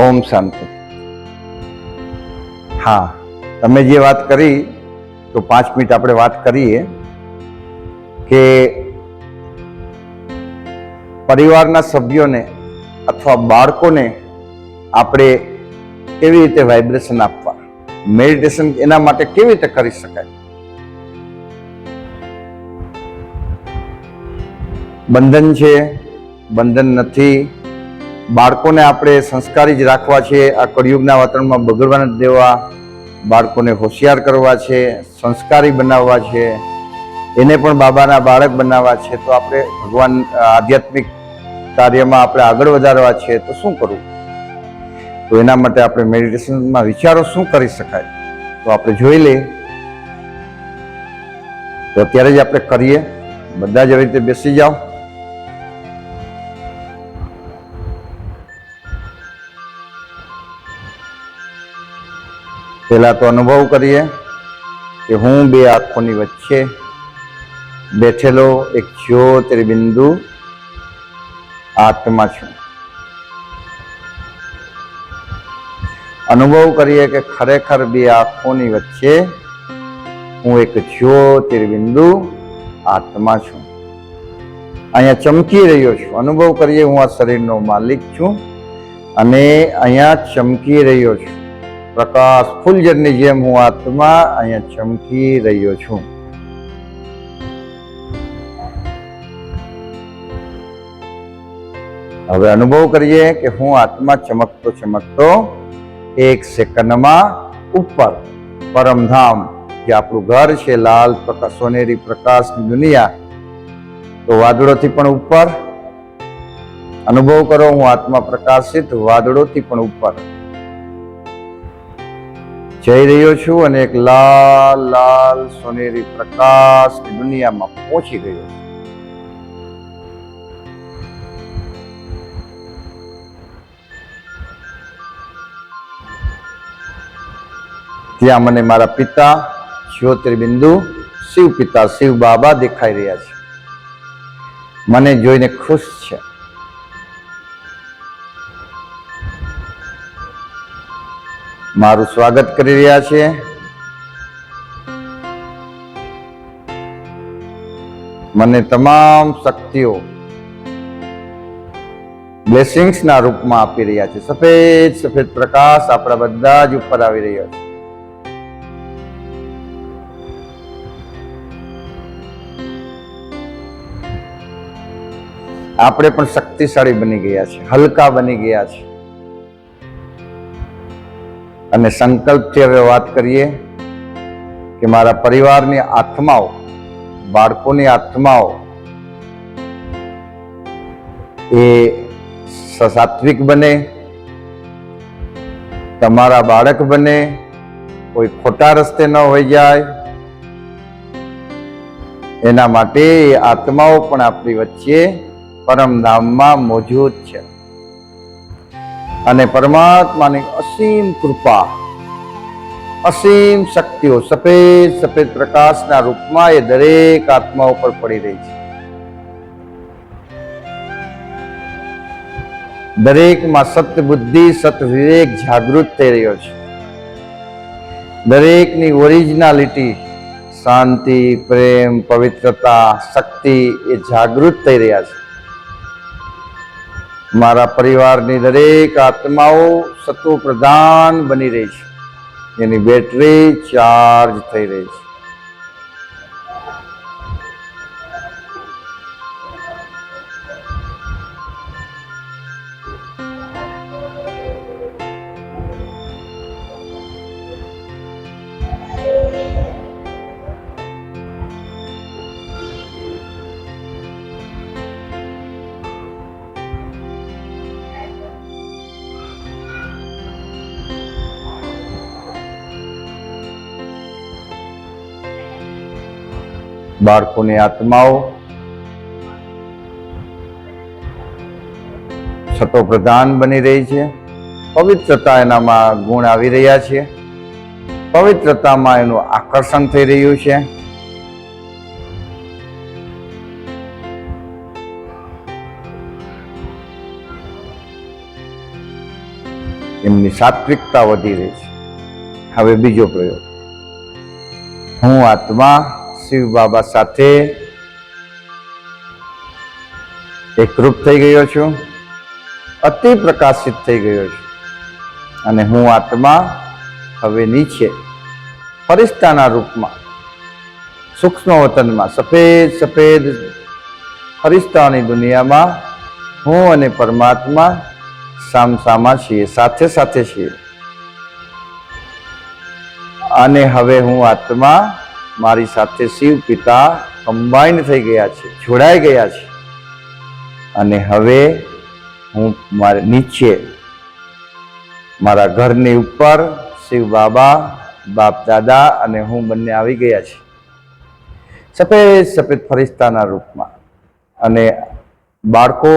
ઓમ શાંતિ. હા, તમે જે વાત કરી, તો પાંચ મિનિટ આપણે વાત કરીએ કે પરિવારના સભ્યોને અથવા બાળકોને આપણે કેવી રીતે વાઇબ્રેશન આપવા? મેડિટેશન એના માટે કેવી રીતે કરી શકાય? બંધન છે, બંધન નથી બાળકોને આપણે સંસ્કારી જ રાખવા છે. આ કળિયુગના વાતાવરણમાં બગડવા નથી દેવા બાળકોને હોશિયાર કરવા છે, સંસ્કારી બનાવવા છે. એને પણ બાબાના બાળક બનાવવા છે. તો આપણે ભગવાન આધ્યાત્મિક કાર્યમાં આપણે આગળ વધારવા છે, તો શું કરવું? તો એના માટે આપણે મેડિટેશનમાં વિચારો શું કરી શકાય? તો આપણે જોઈ લઈએ. તો અત્યારે જ આપણે કરીએ. બધા જ રીતે બેસી જાઓ. પહેલા તો અનુભવ કરીએ કે હું બે આંખોની વચ્ચે બેઠેલો એક જ્યોતિર બિંદુ આત્મા છું. અનુભવ કરીએ કે ખરેખર બે આંખોની વચ્ચે હું એક જ્યોતિર્બિંદુ આત્મા છું. અહીંયા ચમકી રહ્યો છું. અનુભવ કરીએ હું આ શરીરનો માલિક છું અને અહીંયા ચમકી રહ્યો છું. પ્રકાશ ફૂલજરની જેમ હું આત્મા અહીંયા ચમકી રહ્યો છું. હવે અનુભવ કરીએ કે હું આત્મા ચમકતો ચમકતો એક સેકન્ડમાં ઉપર પરમધામ જે આપણું ઘર છે, લાલ પ્રકાશ સોનેરી પ્રકાશની દુનિયા, તો વાદળોથી પણ ઉપર. અનુભવ કરો, હું આત્મા પ્રકાશિત વાદળોથી પણ ઉપર. જઈ રહ્યો છું અને એક લાલ લાલ સોનેરી પ્રકાશની દુનિયામાં પહોંચી ગયો છું. ત્યાં મને મારા પિતા, જ્યોતિર્બિંદુ શિવ પિતા શિવ બાબા દેખાઈ રહ્યા છે. મને જોઈને ખુશ છે. મારું સ્વાગત કરી રહ્યા છે મને તમામ શક્તિઓ બ્લેસિંગ્સના રૂપમાં આપી રહ્યા છે. સફેદ સફેદ પ્રકાશ આપણા બધા જ ઉપર આવી રહ્યો છે. આપણે પણ શક્તિશાળી બની ગયા છે હલકા બની ગયા છે અને સંકલ્પથી હવે વાત કરીએ કે મારા પરિવારની આત્માઓ, બાળકોની આત્માઓ એ સાત્વિક બને, તમારા બાળક બને, કોઈ ખોટા રસ્તે ન હોઈ જાય. એના માટે આત્માઓ પણ આપણી વચ્ચે પરમધામમાં મોજૂદ છે. અને પરમાત્માની અસીમ કૃપા, અસીમ શક્તિઓ સફેદ સફેદ પ્રકાશના રૂપમાં એ દરેક આત્મા ઉપર પડી રહી છે. દરેકમાં સત બુદ્ધિ સત વિવેક જાગૃત થઈ રહ્યો છે. દરેકની ઓરિજિનાલિટી, શાંતિ, પ્રેમ, પવિત્રતા, શક્તિ એ જાગૃત થઈ રહ્યા છે. મારા પરિવારની દરેક આત્માઓ સત્વ પ્રધાન બની રહી છે. એની બેટરી ચાર્જ થઈ રહી છે. બાળકોની આત્માઓ. છતો પ્રધાન બની રહી છે. પવિત્રતા એનામાં ગુણ આવી રહ્યા છે. પવિત્રતામાં એનું આકર્ષણ થઈ રહ્યું છે. એમની સાત્વિકતા વધી રહી છે. હવે બીજો પ્રયોગ. હું આત્મા શિવ બાબા સાથે એકરૂપ થઈ ગયો છું. અતિ પ્રકાશિત થઈ ગયો છું. અને હું આત્મા હવે નીચે ફરિશ્તાના રૂપમાં સૂક્ષ્મ વતનમાં સફેદ સફેદ ફરિશ્તાની દુનિયામાં હું અને પરમાત્મા સામસામા છીએ, સાથે સાથે છીએ. અને હવે હું આત્મા મારી સાથે શિવ પિતા કમ્બાઈન થઈ ગયા છે, જોડાઈ ગયા છે. અને હવે હું મારે નીચે મારા ઘરની ઉપર શિવ બાબા, બાપ દાદા અને હું બંને આવી ગયા છે. સફેદ સફેદ ફરિસ્તાના રૂપમાં. અને બાળકો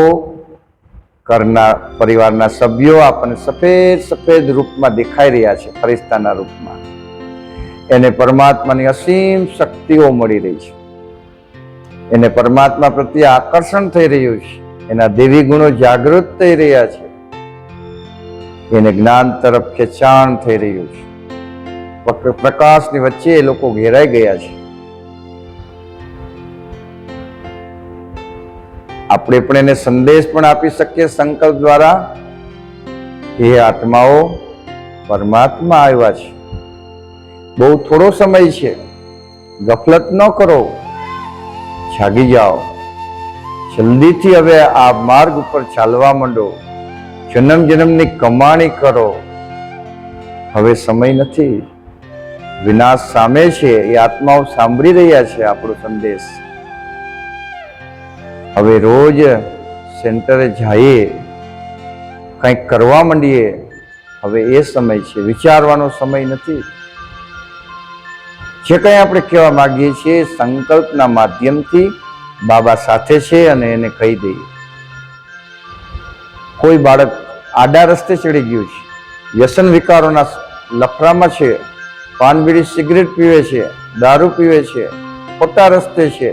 ઘરના પરિવારના સભ્યો આપણને સફેદ સફેદ રૂપમાં દેખાઈ રહ્યા છે, ફરિસ્તાના રૂપમાં. એને પરમાત્માની અસીમ શક્તિઓ મળી રહી છે. એને પરમાત્મા પ્રત્યે આકર્ષણ થઈ રહ્યું છે. એના દેવી ગુણો જાગૃત થઈ રહ્યા છે. એને જ્ઞાન તરફ ખેંચાણ થઈ રહ્યું છે. પ્ર- પ્રકાશની વચ્ચે એ લોકો ઘેરાઈ ગયા છે. આપણે પણ એને સંદેશ પણ આપી શકીએ સંકલ્પ દ્વારા. એ આત્માઓ, પરમાત્મા આવ્યા છે. બહુ થોડો સમય છે. ગફલત ન કરો. જાગી જાઓ. જલ્દીથી હવે આ માર્ગ ઉપર ચાલવા માંડો. જન્મ જન્મની કમાણી કરો. હવે સમય નથી. વિનાશ સામે છે. એ આત્માઓ સાંભળી રહ્યા છે આપણો સંદેશ. હવે રોજ સેન્ટરે જઈએ. કંઈક કરવા માંડીએ. હવે એ સમય છે. વિચારવાનો સમય નથી. જે કંઈ આપણે કહેવા માગીએ છીએ, સંકલ્પના માધ્યમથી બાબા સાથે છે અને એને કહી દઈએ. કોઈ બાળક આડા રસ્તે ચડી ગયું છે, વ્યસન વિકારોના લફરામાં છે, પાનબીડી સિગરેટ પીવે છે, દારૂ પીવે છે ખોટા રસ્તે છે.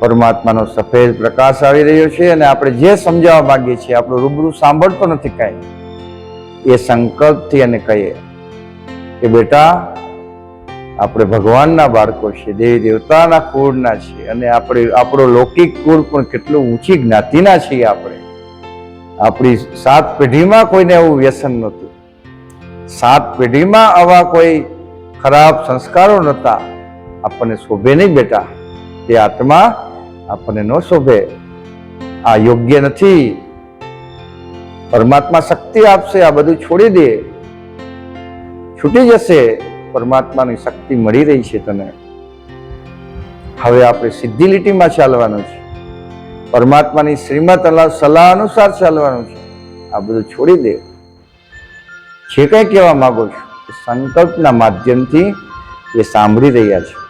પરમાત્માનો સફેદ પ્રકાશ આવી રહ્યો છે અને આપણે જે સમજાવવા માંગીએ છીએ, આપણું રૂબરૂ સાંભળતો નથી કાંઈ. એ સંકલ્પથી એને કહીએ કે બેટા આપણે ભગવાનના બાળકો છે, દેવી દેવતાના કુળના છીએ અને આપણે, આપણો લૌકિક કુળ પણ કેટલું ઊંચી જ્ઞાતિના છીએ આપણે. આપણી સાત પેઢીમાં કોઈને એવું વ્યસન નહોતું. સાત પેઢીમાં આવા કોઈ ખરાબ સંસ્કારો નહોતા. આપણને શોભે નહીં બેટા. તે આત્મા આપણને ન શોભે. આ યોગ્ય નથી. પરમાત્મા શક્તિ આપશે, આ બધું છોડી દે. છૂટી જશે. પરમાત્માની શક્તિ મળી રહી છે તને. હવે આપણે સીધી લીટીમાં ચાલવાનું છે. પરમાત્માની શ્રીમત સલાહ અનુસાર ચાલવાનું છે. આ બધું છોડી દે. જે કંઈ કહેવા માંગો છો સંકલ્પના માધ્યમથી એ સાંભળી રહ્યા છે.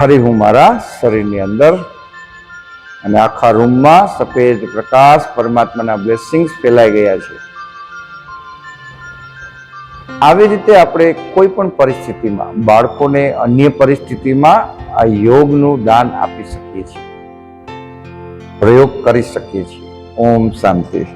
ફરી હું મારા શરીરની અંદર અને આખા રૂમમાં સફેદ પ્રકાશ, પરમાત્માના બ્લેસિંગ્સ ફેલાઈ ગયા છે. આવી રીતે આપણે કોઈ પણ પરિસ્થિતિમાં, બાળકોને અન્ય પરિસ્થિતિમાં આ યોગનું દાન આપી શકીએ છીએ. પ્રયોગ કરી શકીએ છીએ. ઓમ શાંતિ.